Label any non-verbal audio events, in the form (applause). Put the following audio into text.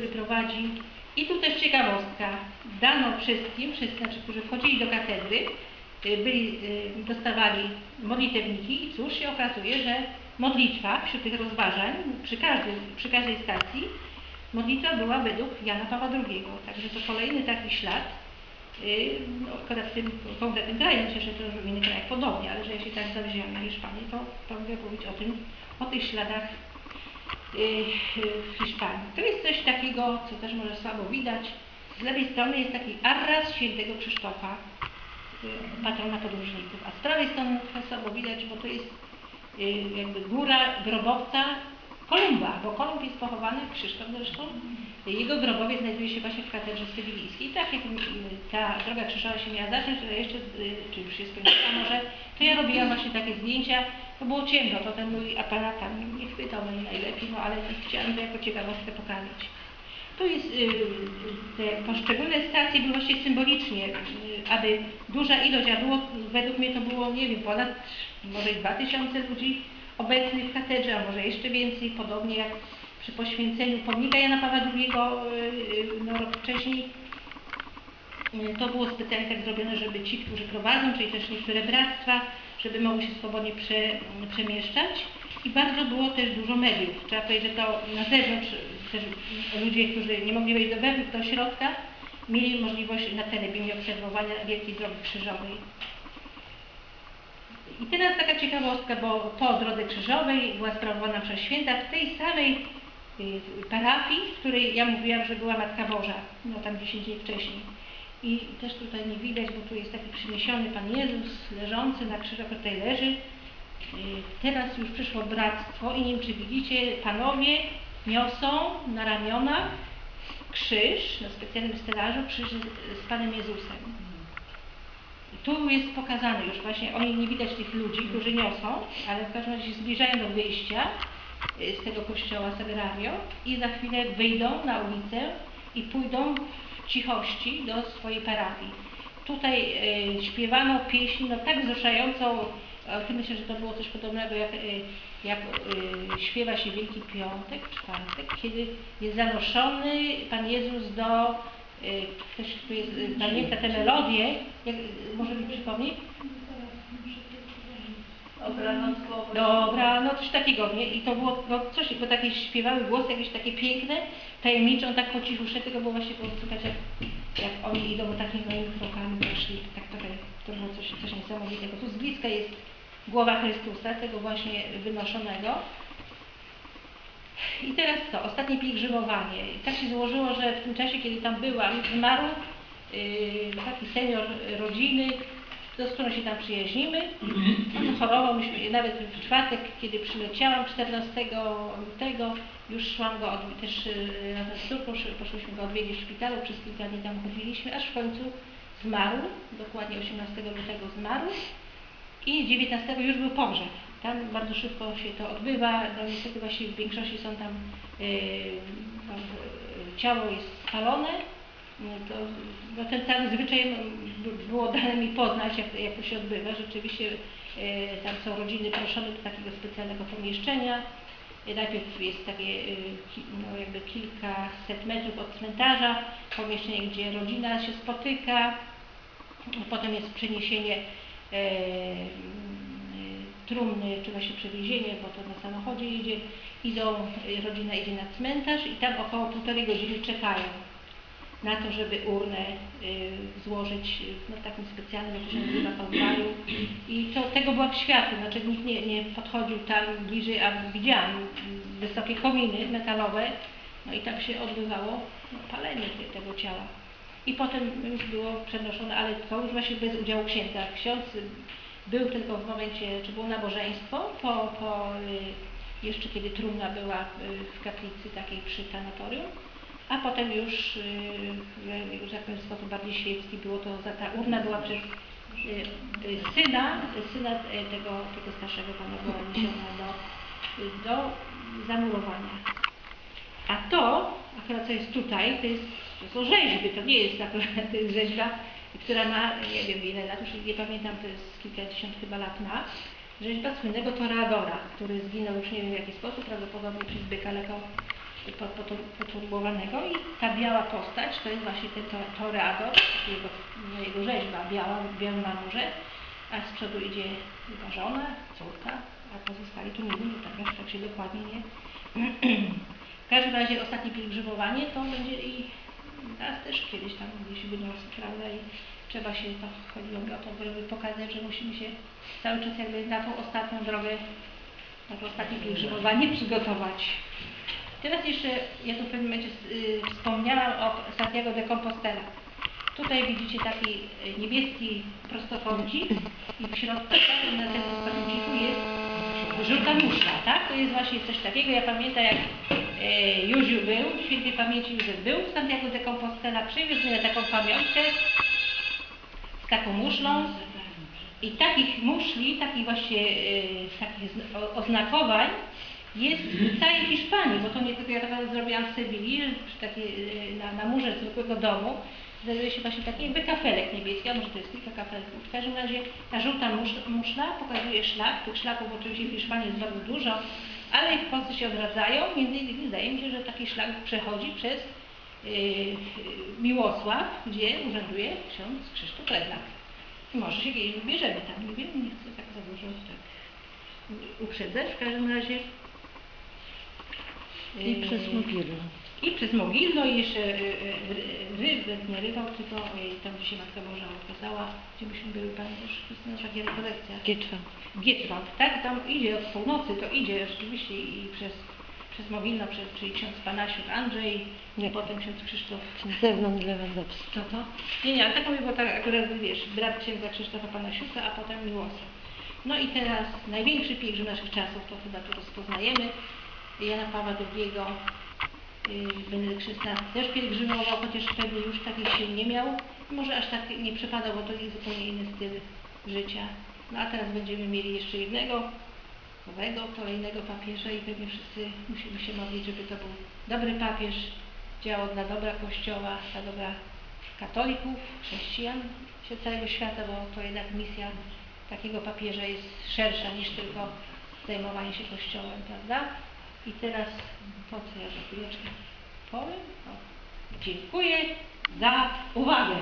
który prowadzi. I tu też ciekawostka. Dano wszystkim, wszyscy, znaczy, którzy wchodzili do katedry, y, byli, y, dostawali modlitewniki i cóż się okazuje, że modlitwa wśród tych rozważań, przy, przy każdej stacji, modlitwa była według Jana Pawła II. Także to kolejny taki ślad. y, No, akurat w tym konkretnym kraju, myślę, że to w innych krajach podobnie, ale że jeśli tak zawziąłem na Hiszpanię, to, to mogę mówić o tym, o tych śladach w Hiszpanii. To jest coś takiego, co też może słabo widać. Z lewej strony jest taki arras świętego Krzysztofa, y, patrona podróżników, a z prawej strony słabo widać, bo to jest y, jakby góra grobowca Kolumba, bo Kolumb jest pochowany, Krzysztof zresztą, jego grobowiec znajduje się właśnie w katedrze sywilijskiej. I tak jak y, ta droga krzyżowa się miała zacząć, to jeszcze, y, czy już się skończyła może, to ja robiłam właśnie takie zdjęcia, to było ciemno, to ten mój aparat tam nie chwytał mnie najlepiej, no ale chciałam to jako ciekawostkę pokazać. Tu jest, y, te poszczególne stacje były właśnie symbolicznie, y, aby duża ilość, a było, według mnie to było, nie wiem, ponad może i 2000 ludzi obecnych w katedrze, a może jeszcze więcej, podobnie jak przy poświęceniu pomnika Jana Pawła II y, no, rok wcześniej. To było specjalnie tak zrobione, żeby ci, którzy prowadzą, czyli też niektóre bractwa, żeby mogły się swobodnie prze, przemieszczać. I bardzo było też dużo mediów. Trzeba powiedzieć, że to na zewnątrz też ludzie, którzy nie mogli wejść do, wewnątrz, do środka, mieli możliwość na telebinie obserwowania Wielkiej Drogi Krzyżowej. I teraz taka ciekawostka, bo po Drodze Krzyżowej była sprawowana przez święta w tej samej y, parafii, w której ja mówiłam, że była Matka Boża, no tam 10 dni wcześniej. I też tutaj nie widać, bo tu jest taki przyniesiony Pan Jezus leżący na który tutaj leży. Y, Teraz już przyszło bractwo i nie wiem, czy widzicie, panowie niosą na ramionach krzyż, na specjalnym stelażu, krzyż z, Panem Jezusem. I tu jest pokazane już właśnie, oni nie widać tych ludzi, którzy niosą, ale w każdym razie zbliżają do wyjścia y, z tego kościoła Sagrario i za chwilę wyjdą na ulicę i pójdą cichości do swojej parafii. Tutaj y, śpiewano pieśń no, tak wzruszającą, o tym myślę, że to było coś podobnego jak, y, jak y, śpiewa się Wielki Piątek, czwartek, kiedy jest zanoszony Pan Jezus do y, ktoś tu jest, y, pamięta tę melodię, jak, y, może mi przypomni? Dobra, no coś takiego, nie? I to było no, coś, bo takie śpiewały głosy jakieś takie piękne, tajemnicze, on tak po cichusze, tego było właśnie było słychać, jak, jak oni idą takimi moimi krokami weszli, tak trochę, to było coś, coś niesamowitego. Tu z bliska jest głowa Chrystusa, tego właśnie wynoszonego. I teraz co? Ostatnie pielgrzymowanie. I tak się złożyło, że w tym czasie, kiedy tam byłam, zmarł yy, taki senior rodziny, z którą się tam przyjaźnimy. On (clears throat) chorował, myśmy, nawet w czwartek, kiedy przyleciałam, 14 lutego, już szłam go, odwi- też yy, razem z córką poszłyśmy go odwiedzić w szpitalu, przez kilka dni tam chodziliśmy, aż w końcu zmarł, dokładnie 18 lutego zmarł. I 19 już był pogrzeb. Tam bardzo szybko się to odbywa. No niestety właśnie w większości są tam yy, no, yy, ciało jest spalone. No to, no ten cały zwyczaj było dane mi poznać, jak, jak to się odbywa. Rzeczywiście yy, tam są rodziny proszone do takiego specjalnego pomieszczenia. Yy, Najpierw jest takie ki, no, jakby kilkaset metrów od cmentarza, pomieszczenie, gdzie rodzina się spotyka. Potem jest przeniesienie e, e, trumny, czy właśnie przewiezienie, bo to na samochodzie jedzie, idą, e, rodzina idzie na cmentarz i tam około półtorej godziny czekają na to, żeby urnę e, złożyć no, w takim specjalnym, jak się nazywa, kałdaju. I to, tego byłam świadkiem, znaczy nikt nie, nie podchodził tam bliżej, a widziałam wysokie kominy metalowe, no i tam się odbywało no, palenie te, tego ciała. I potem już było przenoszone, ale to już właśnie bez udziału księdza. Ksiądz y, był tylko w momencie, czy było nabożeństwo, po, po y, jeszcze kiedy trumna była y, w kaplicy takiej przy sanatorium, a potem już, y, już jak powiem sposób bardziej świecki było to, ta urna była przez y, syna, syna y, tego, tego starszego pana była niesiona do, do zamurowania. A to, akurat co jest tutaj, to, jest, to są rzeźby, to nie jest akurat to rzeźba, która ma, nie wiem ile lat, już nie pamiętam, to jest kilkadziesiąt chyba lat ma, rzeźba słynnego Toreadora, który zginął już nie wiem w jaki sposób, prawdopodobnie przez byka lekał poturbowanego i ta biała postać to jest właśnie ten to- toreador, jego, no, jego rzeźba biała w białym marmurze, a z przodu idzie jego żona, córka, a pozostali tu nie wiem, tak, aż tak się dokładnie nie. (clears throat) W każdym razie ostatnie pielgrzymowanie to będzie i teraz też kiedyś tam gdzieś wyniosę, prawda, i trzeba się, to chodziło o to, żeby pokazać, że musimy się cały czas jakby na tą ostatnią drogę, na to ostatnie pielgrzymowanie przygotować. Teraz jeszcze, ja tu w pewnym momencie y, wspomniałam o Santiago de Compostela. Tutaj widzicie taki y, niebieski prostokącik i w środku na tym prostokąciku jest żółta muszla, tak? To jest właśnie coś takiego. Ja pamiętam jak e, Józiu był, świętej pamięci Józef był w Santiago de Compostela, przywiózł mi taką pamiątkę z taką muszlą. I takich muszli, takich właśnie takich oznakowań jest w całej Hiszpanii, bo to nie tylko ja to zrobiłam w Sewilli, e, na, na murze zwykłego domu, znajduje się właśnie taki jakby kafelek niebieski, a może to jest kilka kafelków. W każdym razie ta żółta musz- muszla pokazuje szlak, tych szlaków oczywiście w Hiszpanii jest bardzo dużo, ale w Polsce się odradzają, między innymi zdaje mi się, że taki szlak przechodzi przez yy, Miłosław, gdzie urzęduje ksiądz Krzysztof Redlak. Może się kiedyś wybierzemy tam, nie wiem, nie chcę tak za dużo tak uprzedzać. W każdym razie I yy, przez Mogilę. i przez Mogilno i jeszcze y, y, nie rybał, tylko ojej, tam gdzie się Matka Boża okazała, gdzie myśmy byli, pamiętasz, Krystyna, takie rekolekcja. Gietwa. Gietwant, tak? Tam idzie od północy, to idzie rzeczywiście i przez, przez Mogilno, przez, czyli ksiądz Panasiuk Andrzej, Nie. potem ksiądz Krzysztof Z zewnątrz Lewandowski. co to? Nie, nie, ale tak mówię, bo tak akurat wiesz, brat księdza Krzysztofa Panasiuka, a potem Miłosław. No i teraz największy pielgrzym naszych czasów, to chyba tu rozpoznajemy, Jana Pawła II, Benedykt XVI też pielgrzymował, chociaż pewnie już takich sił nie miał. Może aż tak nie przypadał, bo to jest zupełnie inny styl życia. No a teraz będziemy mieli jeszcze jednego, nowego, kolejnego papieża i pewnie wszyscy musimy się modlić, żeby to był dobry papież, działał dla dobra Kościoła, dla dobra katolików, chrześcijan, się całego świata, bo to jednak misja takiego papieża jest szersza niż tylko zajmowanie się Kościołem, prawda? I teraz to, co ja za chwileczkę powiem, o, dziękuję za uwagę.